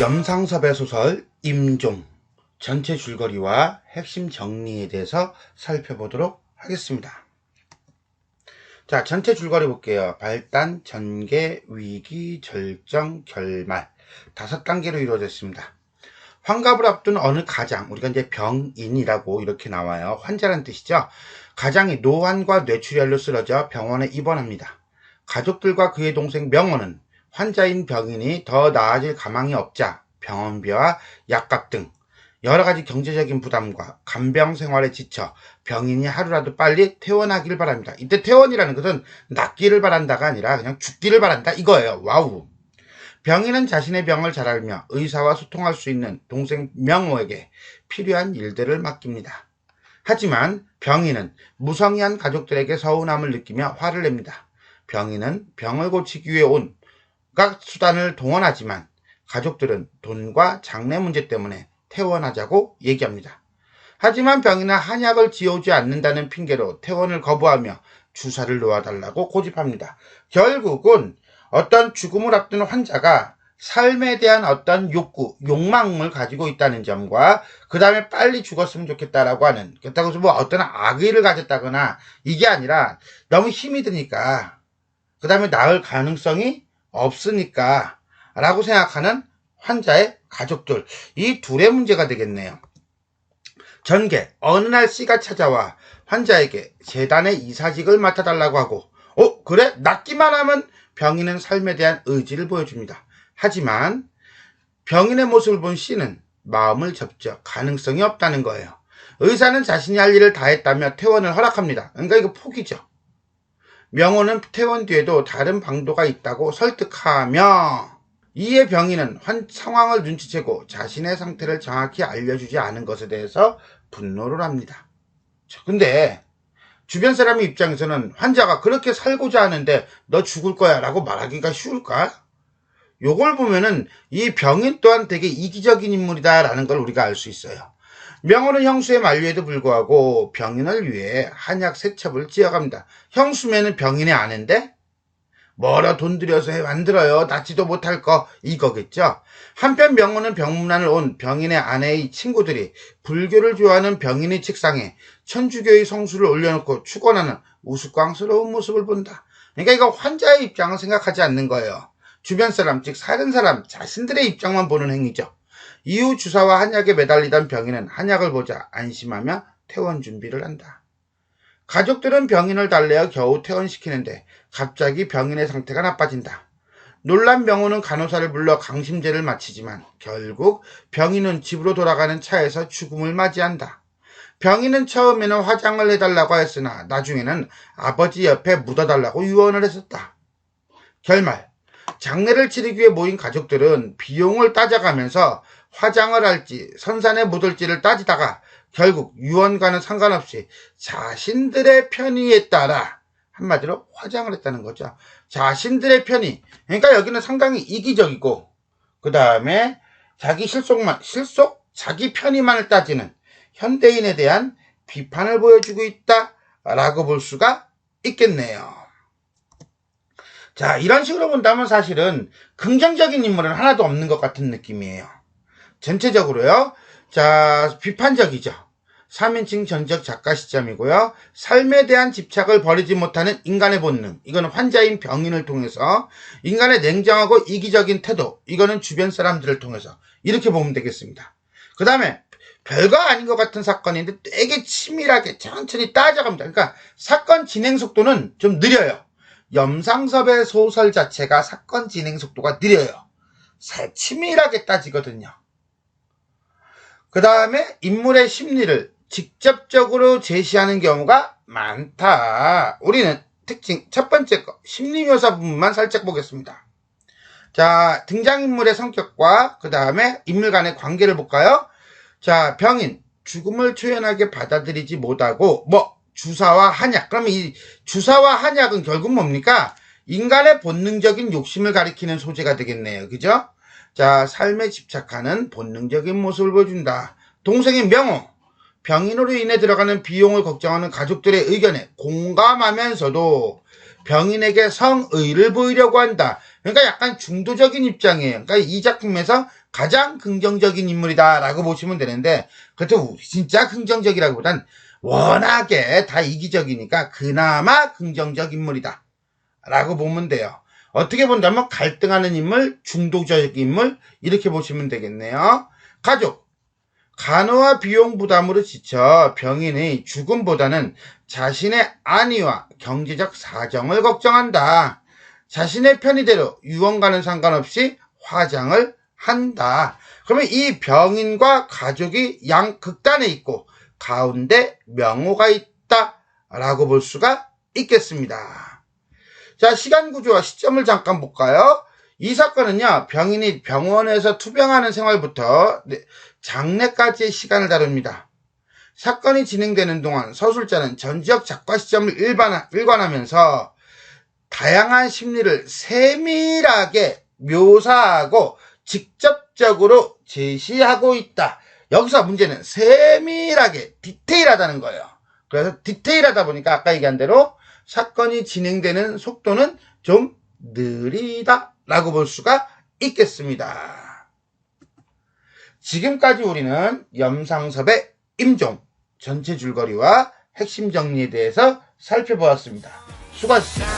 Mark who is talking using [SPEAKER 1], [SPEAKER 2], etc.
[SPEAKER 1] 염상섭의 소설 임종 전체 줄거리와 핵심 정리에 대해서 살펴보도록 하겠습니다. 자, 전체 줄거리 볼게요. 발단, 전개, 위기, 절정, 결말. 다섯 단계로 이루어졌습니다. 환갑을 앞둔 어느 가장, 우리가 이제 병인이라고 이렇게 나와요. 환자란 뜻이죠. 가장이 노환과 뇌출혈로 쓰러져 병원에 입원합니다. 가족들과 그의 동생 명호는 환자인 병인이 더 나아질 가망이 없자 병원비와 약값 등 여러 가지 경제적인 부담과 간병 생활에 지쳐 병인이 하루라도 빨리 퇴원하기를 바랍니다. 이때 퇴원이라는 것은 낫기를 바란다가 아니라 그냥 죽기를 바란다 이거예요. 와우. 병인은 자신의 병을 잘 알며 의사와 소통할 수 있는 동생 명호에게 필요한 일들을 맡깁니다. 하지만 병인은 무성의한 가족들에게 서운함을 느끼며 화를 냅니다. 병인은 병을 고치기 위해 온 각 수단을 동원하지만 가족들은 돈과 장래 문제 때문에 퇴원하자고 얘기합니다. 하지만 병인은 한약을 지어오지 않는다는 핑계로 퇴원을 거부하며 주사를 놓아달라고 고집합니다. 결국은 어떤 죽음을 앞둔 환자가 삶에 대한 어떤 욕구, 욕망을 가지고 있다는 점과 그 다음에 빨리 죽었으면 좋겠다라고 하는 그렇다고 해서 뭐 어떤 악의를 가졌다거나 이게 아니라 너무 힘이 드니까 그 다음에 나을 가능성이 없으니까 라고 생각하는 환자의 가족들 이 둘의 문제가 되겠네요. 전개 어느 날 씨가 찾아와 환자에게 재단의 이사직을 맡아달라고 하고 어 그래 낫기만 하면 병인은 삶에 대한 의지를 보여줍니다. 하지만 병인의 모습을 본 씨는 마음을 접죠. 가능성이 없다는 거예요. 의사는 자신이 할 일을 다 했다며 퇴원을 허락합니다. 그러니까 이거 포기죠. 명호는 퇴원 뒤에도 다른 방도가 있다고 설득하며 이에 병인은 환, 상황을 눈치채고 자신의 상태를 정확히 알려주지 않은 것에 대해서 분노를 합니다. 자, 근데 주변 사람의 입장에서는 환자가 그렇게 살고자 하는데 너 죽을 거야 라고 말하기가 쉬울까? 요걸 보면은 이 병인 또한 되게 이기적인 인물이다 라는 걸 우리가 알 수 있어요. 명호는 형수의 만류에도 불구하고 병인을 위해 한약 세첩을 지어갑니다. 형수면은 병인의 아내인데 뭐라 돈 들여서 해 만들어요. 낫지도 못할 거 이거겠죠. 한편 명호는 병문안을 온 병인의 아내의 친구들이 불교를 좋아하는 병인의 책상에 천주교의 성수를 올려놓고 축원하는 우스꽝스러운 모습을 본다. 그러니까 이거 환자의 입장을 생각하지 않는 거예요. 주변 사람, 즉 사는 사람 자신들의 입장만 보는 행위죠. 이후 주사와 한약에 매달리던 병인은 한약을 보자 안심하며 퇴원 준비를 한다. 가족들은 병인을 달래어 겨우 퇴원시키는데 갑자기 병인의 상태가 나빠진다. 놀란 병호는 간호사를 불러 강심제를 마치지만 결국 병인은 집으로 돌아가는 차에서 죽음을 맞이한다. 병인은 처음에는 화장을 해달라고 했으나 나중에는 아버지 옆에 묻어달라고 유언을 했었다. 결말 장례를 치르기 위해 모인 가족들은 비용을 따져가면서 화장을 할지 선산에 묻을지를 따지다가 결국 유언과는 상관없이 자신들의 편의에 따라 한마디로 화장을 했다는 거죠. 자신들의 편의. 그러니까 여기는 상당히 이기적이고 그 다음에 자기 실속만 실속 자기 편의만을 따지는 현대인에 대한 비판을 보여주고 있다라고 볼 수가 있겠네요. 자, 이런 식으로 본다면 사실은 긍정적인 인물은 하나도 없는 것 같은 느낌이에요. 전체적으로요. 자, 비판적이죠. 3인칭 전적 작가 시점이고요. 삶에 대한 집착을 버리지 못하는 인간의 본능. 이거는 환자인 병인을 통해서 인간의 냉정하고 이기적인 태도. 이거는 주변 사람들을 통해서 이렇게 보면 되겠습니다. 그 다음에 별거 아닌 것 같은 사건인데 되게 치밀하게 천천히 따져갑니다. 그러니까 사건 진행 속도는 좀 느려요. 염상섭의 소설 자체가 사건 진행 속도가 느려요. 치밀하게 따지거든요. 그 다음에 인물의 심리를 직접적으로 제시하는 경우가 많다. 우리는 특징 첫 번째 거 심리 묘사 부분만 살짝 보겠습니다. 자 등장인물의 성격과 그 다음에 인물 간의 관계를 볼까요? 자 병인 죽음을 초연하게 받아들이지 못하고 뭐 주사와 한약 그러면 이 주사와 한약은 결국 뭡니까? 인간의 본능적인 욕심을 가리키는 소재가 되겠네요. 그죠? 자, 삶에 집착하는 본능적인 모습을 보여준다. 동생인 명호. 병인으로 인해 들어가는 비용을 걱정하는 가족들의 의견에 공감하면서도 병인에게 성의를 보이려고 한다. 그러니까 약간 중도적인 입장이에요. 그러니까 이 작품에서 가장 긍정적인 인물이다 라고 보시면 되는데 그것도 진짜 긍정적이라기보단 워낙에 다 이기적이니까 그나마 긍정적 인물이다 라고 보면 돼요. 어떻게 본다면 갈등하는 인물, 중독적 인물 이렇게 보시면 되겠네요. 가족 간호와 비용 부담으로 지쳐 병인의 죽음보다는 자신의 안위와 경제적 사정을 걱정한다. 자신의 편의대로 유언과는 상관없이 화장을 한다. 그러면 이 병인과 가족이 양 극단에 있고 가운데 명호가 있다 라고 볼 수가 있겠습니다. 자, 시간 구조와 시점을 잠깐 볼까요? 이 사건은요, 병인이 병원에서 투병하는 생활부터 네, 장례까지의 시간을 다룹니다. 사건이 진행되는 동안 서술자는 전 지역 작화 시점을 일관하면서 다양한 심리를 세밀하게 묘사하고 직접적으로 제시하고 있다. 여기서 문제는 세밀하게 디테일하다는 거예요. 그래서 디테일하다 보니까 아까 얘기한 대로 사건이 진행되는 속도는 좀 느리다라고 볼 수가 있겠습니다. 지금까지 우리는 염상섭의 임종 전체 줄거리와 핵심 정리에 대해서 살펴보았습니다. 수고하셨습니다.